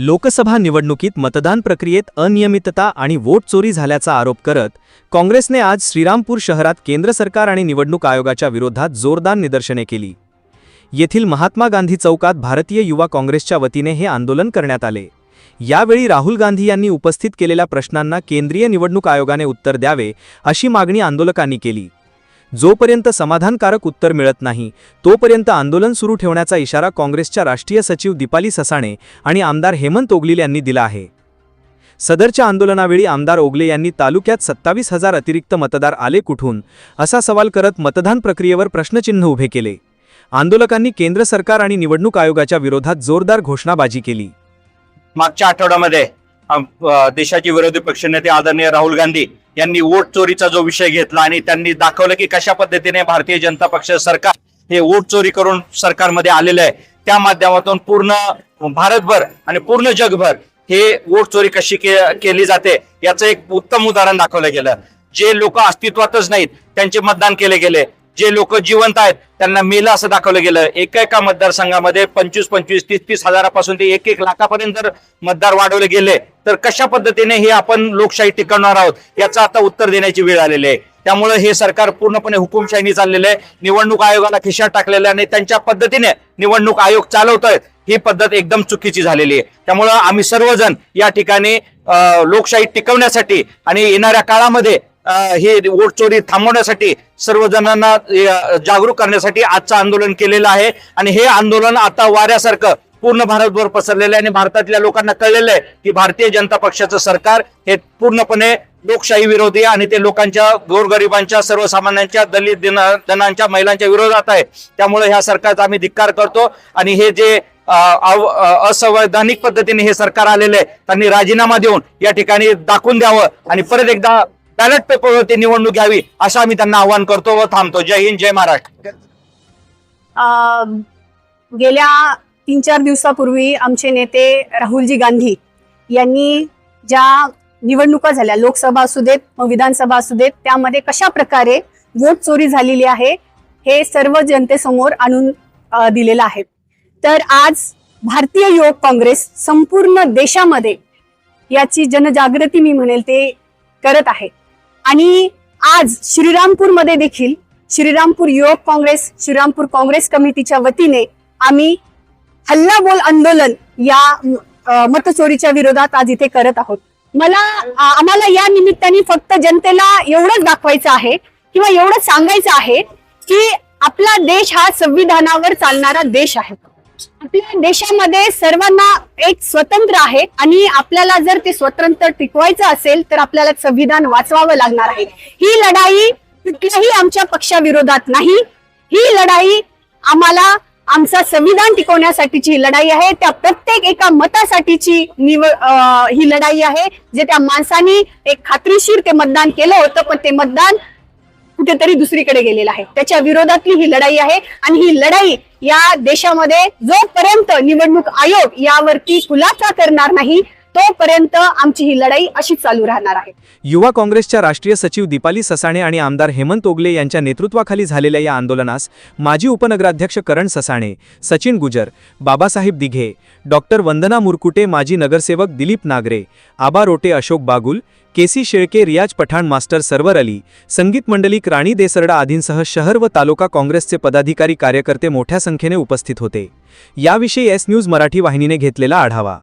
लोकसभा निवडणुकीत मतदान प्रक्रियेत अनियमितता आणि वोट चोरी झाल्याचा आरोप करत काँग्रेसने आज श्रीरामपूर शहरात केंद्र सरकार आणि निवडणूक आयोगाच्या विरोधात जोरदार निदर्शने केली. येथील महात्मा गांधी चौकात भारतीय युवा काँग्रेसच्या वतीने हे आंदोलन करण्यात आले. यावेळी राहुल गांधी यांनी उपस्थित केलेल्या प्रश्नांना केंद्रीय निवडणूक आयोगाने उत्तर द्यावे अशी मागणी आंदोलकांनी केली. जोपर्यंत समाधानकारक उत्तर मिळत नाही तोपर्यंत आंदोलन सुरू ठेवण्याचा इशारा काँग्रेसच्या राष्ट्रीय सचिव दीपाली ससाणे आणि आमदार हेमंत ओगलील यांनी दिला आहे. सदरच्या आंदोलनावेळी आमदार ओगले यांनी तालुक्यात सत्तावीस हजार अतिरिक्त मतदार आले कुठून असा सवाल करत मतदान प्रक्रियेवर प्रश्नचिन्ह उभे केले. आंदोलकांनी केंद्र सरकार आणि निवडणूक आयोगाच्या विरोधात जोरदार घोषणाबाजी केली. मागच्या आठवड्यामध्ये देशाचे विरोधी पक्षनेते आदरणीय राहुल गांधी यांनी वोट चोरीचा जो विषय घेतला आणि त्यांनी दाखवलं की कशा पद्धतीने भारतीय जनता पक्ष सरकार हे वोट चोरी करून सरकारमध्ये आलेलं आहे. त्या माध्यमातून पूर्ण भारतभर आणि पूर्ण जगभर हे वोट चोरी कशी के- केली जाते याचं एक उत्तम उदाहरण दाखवलं गेलं. जे लोक अस्तित्वातच नाहीत त्यांचे मतदान केले गेले. जे लोक जिवंत आहेत त्यांना मेलं असं दाखवलं गेलं. एका एका मतदारसंघामध्ये पंचवीस पंचवीस तीस तीस हजारापासून ते एक एक लाखापर्यंत मतदार वाढवले गेले तर कशा पद्धतीने हे आपण लोकशाही टिकवणार आहोत याचं आता उत्तर देण्याची वेळ आलेली आहे. त्यामुळे हे सरकार पूर्णपणे हुकुमशाहीने चाललेलं आहे. निवडणूक आयोगाला खिशात टाकलेलं आहे आणि त्यांच्या पद्धतीने निवडणूक आयोग चालवतोय. ही पद्धत एकदम चुकीची झालेली आहे. त्यामुळं आम्ही सर्वजण या ठिकाणी लोकशाही टिकवण्यासाठी आणि येणाऱ्या काळामध्ये हे वोट चोरी थांबवण्यासाठी सर्वजणांना जागरूक करण्यासाठी आजचं आंदोलन केलेलं आहे. आणि हे आंदोलन आता वाऱ्यासारखं पूर्ण भारतभर पसरलेलं आहे आणि भारतातल्या लोकांना कळलेलं आहे की भारतीय जनता पक्षाचं सरकार हे पूर्णपणे लोकशाही विरोधी आणि ते लोकांच्या गोरगरिबांच्या सर्वसामान्यांच्या दलित जनांच्या महिलांच्या विरोधात आहे. त्यामुळे ह्या सरकारचा आम्ही धिक्कार करतो आणि हे जे असंवैधानिक पद्धतीने हे सरकार आलेलं आहे त्यांनी राजीनामा देऊन या ठिकाणी दाखवून द्यावं आणि परत एकदा बॅलेट पेपरवरती निवडणूक घ्यावी असं आम्ही त्यांना आवाहन करतो व थांबतो. जय हिंद जय महाराष्ट्र. गेल्या तीन चार दिवसापूर्वी आमचे नेते राहुलजी गांधी यांनी ज्या निवडणुका झाल्या लोकसभा असू देत मग विधानसभा असू देत त्यामध्ये कशा प्रकारे वोट चोरी झालेली आहे हे सर्व जनतेसमोर आणून दिलेलं आहे. तर आज भारतीय युवक काँग्रेस संपूर्ण देशामध्ये याची जनजागृती मी म्हणेल ते करत आहे. आणि आज श्रीरामपूरमध्ये देखील श्रीरामपूर युवक काँग्रेस श्रीरामपूर काँग्रेस कमिटीच्या वतीने आम्ही हल्ला बोल आंदोलन या मतचोरीच्या विरोधात आज इथे करत आहोत. मला आम्हाला या निमित्ताने फक्त जनतेला एवढंच दाखवायचं आहे किंवा एवढंच सांगायचं आहे की आपला देश हा संविधानावर चालणारा देश आहे. आपल्या देशामध्ये सर्वांना एक स्वतंत्र आहे आणि आपल्याला जर ते स्वतंत्र टिकवायचं असेल तर आपल्याला संविधान वाचवावं लागणार आहे. ही लढाई कुठल्याही आमच्या पक्षाविरोधात नाही. ही लढाई आम्हाला आमचं संविधान टिकवण्यासाठीची ही लढाई आहे. त्या प्रत्येक एका मतासाठीची निवड ही लढाई आहे. जे त्या माणसानी एक खात्रीशीर ते मतदान केलं होतं पण ते मतदान कुठेतरी दुसरीकडे गेलेलं आहे. त्याच्या विरोधातली ही लढाई आहे आणि ही लढाई या देशामध्ये जोपर्यंत निवडणूक आयोग यावरती खुलासा करणार नाही तोपर्यंत आमची ही लढाई अशी चालू राहणार आहे. युवा काँग्रेसच्या राष्ट्रीय सचिव दीपाली ससाणे आणि आमदार हेमंत ओगले यांच्या नेतृत्वाखाली झालेल्या या आंदोलनास माजी उपनगराध्यक्ष करण ससाणे सचिन गुजर बाबासाहेब दिघे डॉक्टर वंदना मुरकुटे माजी नगरसेवक दिलीप नागरे आबा रोटे अशोक बागुल केसी शेळके रियाज पठाण मास्टर सर्वर अली संगीत मंडलिक राणी देसरडा आदींसह शहर व तालुका काँग्रेसचे पदाधिकारी कार्यकर्ते मोठ्या संख्येने उपस्थित होते. याविषयी एस न्यूज मराठी वाहिनीने घेतलेला आढावा.